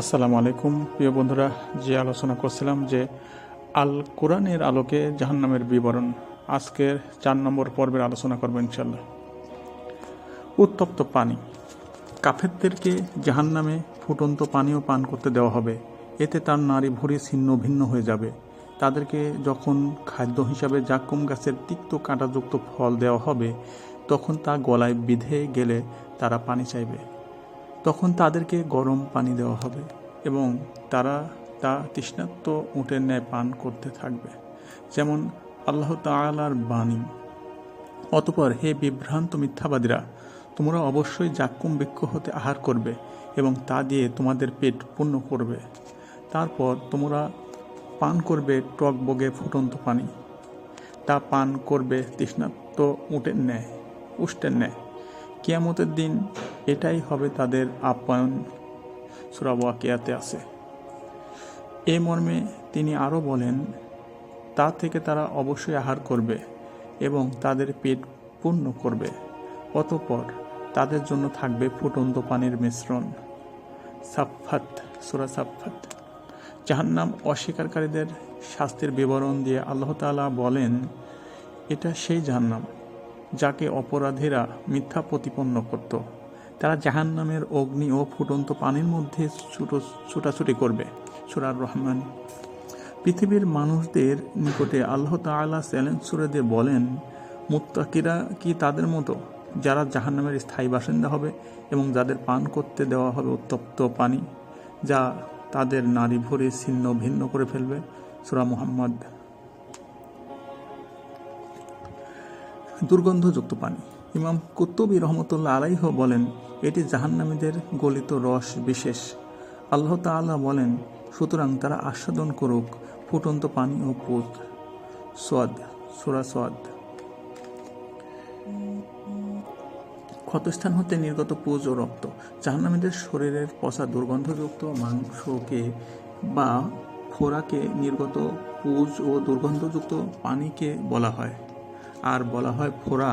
আসসালামু আলাইকুম। প্রিয় বন্ধুরা, যে আলোচনা করছিলাম যে আল কোরআনের আলোকে জাহান্নামের বিবরণ, আজকের চার নম্বর পর্বের আলোচনা করব ইনশাল্লাহ উত্তপ্ত পানি। কাফেরদেরকে জাহান্নামে ফুটন্ত পানীয় পান করতে দেওয়া হবে। এতে তার নারী ভরি ছিন্ন ভিন্ন হয়ে যাবে। তাদেরকে যখন খাদ্য হিসাবে জাক্কুম গাছের তিক্ত কাঁটাযুক্ত ফল দেওয়া হবে, তখন তা গলায় বিধে গেলে তারা পানি চাইবে। তখন তাদেরকে গরম পানি দেওয়া হবে এবং তারা তা তৃষ্ণাত্ম উটের ন্যায় পান করতে থাকবে, যেমন আল্লাহ তালার বাণী। অতপর হে বিভ্রান্ত মিথ্যাবাদীরা, তোমরা অবশ্যই জাক্কুম বৃক্ষ হতে আহার করবে এবং তা দিয়ে তোমাদের পেট পূর্ণ করবে। তারপর তোমরা পান করবে টক বগে ফুটন্ত পানি। তা পান করবে তৃষ্ণাত্ম উটের ন্যায়, উষ্টের ন্যায়। কিয়ামতের দিন এটাই হবে তাদের আপ্যায়ন। সুরাবাকিয়াতে আছে। এ মর্মে তিনি আরও বলেন, তা থেকে তারা অবশ্যই আহার করবে এবং তাদের পেট পূর্ণ করবে। অতপর তাদের জন্য থাকবে ফুটন্ত পানির মিশ্রণ। সাফাত সুরা সাফাত জাহান্নাম অস্বীকারীদের শাস্তির বিবরণ দিয়ে আল্লাহ তাআলা বলেন, এটা সেই জাহান্নাম। যাকে অপরাধীরা মিথ্যা প্রতিপন্ন করত। তারা জাহান্নামের অগ্নি ও ফুটন্ত পানির মধ্যে ছুটো, ছুটাছুটি করবে। সুরার রহমান। পৃথিবীর মানুষদের নিকটে আল্লাহ তাআলা চ্যালেঞ্জ সুরে দিয়ে বলেন, মুত্তাকিরা কি তাদের মতো? যারা জাহান্নামের স্থায়ী বাসিন্দা হবে এবং যাদের পান করতে দেওয়া হবে উত্তপ্ত পানি, যা তাদের নারী ভরে ছিন্ন ভিন্ন করে ফেলবে। সুরা মুহাম্মদ। দুর্গন্ধযুক্ত পানি। ইমাম কুত্তুবী রহমতুল্লাহ আলাইহ বলেন, এটি জাহান্নামীদের গলিত রস বিশেষ। আল্লাহ তাআলা বলেন, সুতরাং তারা আস্বাদন করুক, ফুটন্ত পানি ও পুত। সোয়াদ সুরা সোয়াদ ক্ষতস্থান হতে নির্গত পুজ ও রক্ত। জাহান্নামীদের শরীরের পচা দুর্গন্ধযুক্ত মাংসকে বা খোরাকে নির্গত পুজ ও দুর্গন্ধযুক্ত পানিকে বলা হয়। আর বলা হয় ফোড়া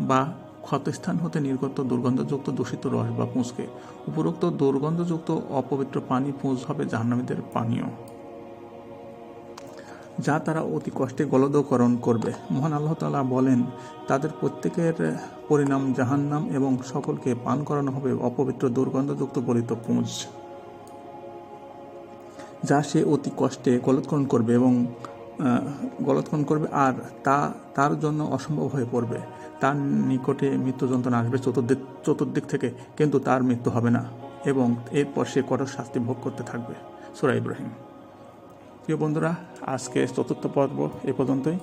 বা ক্ষতস্থান হতে নির্গত দুর্গন্ধযুক্ত দূষিত রস বা পুঁজকে উপরোক্ত দুর্গন্ধযুক্ত অপবিত্র পানি পুঁজ হবে জাহ্নবীদের পানীয়। যা তারা অতি কষ্টে গলদকরণ করবে। মহান আল্লাহ তালা বলেন, তাদের প্রত্যেকের পরিণাম জাহান্নাম এবং সকলকে পান করানো হবে অপবিত্র দুর্গন্ধযুক্ত বলিত পুঁজ যা সে অতি কষ্টে গলদকরণ করবে এবং গলৎকরণ করবে আর তা, তার জন্য অসম্ভব হয়ে পড়বে। তার নিকটে মৃত্যু যন্ত্রণা আসবে চতুর্দিক চতুর্দিক থেকে, কিন্তু তার মৃত্যু হবে না এবং এরপর সে কঠোর শাস্তি ভোগ করতে থাকবে। সুরা ইব্রাহিম। প্রিয় বন্ধুরা, আজকে চতুর্থ পর্ব এ পর্যন্তই।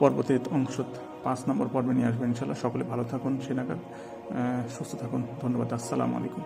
পর্বতে অংশ পাঁচ নম্বর পর্বে নিয়ে আসবেন ইনশাল্লাহ সকলে ভালো থাকুন সে সুস্থ থাকুন। ধন্যবাদ। আসসালামু আলাইকুম।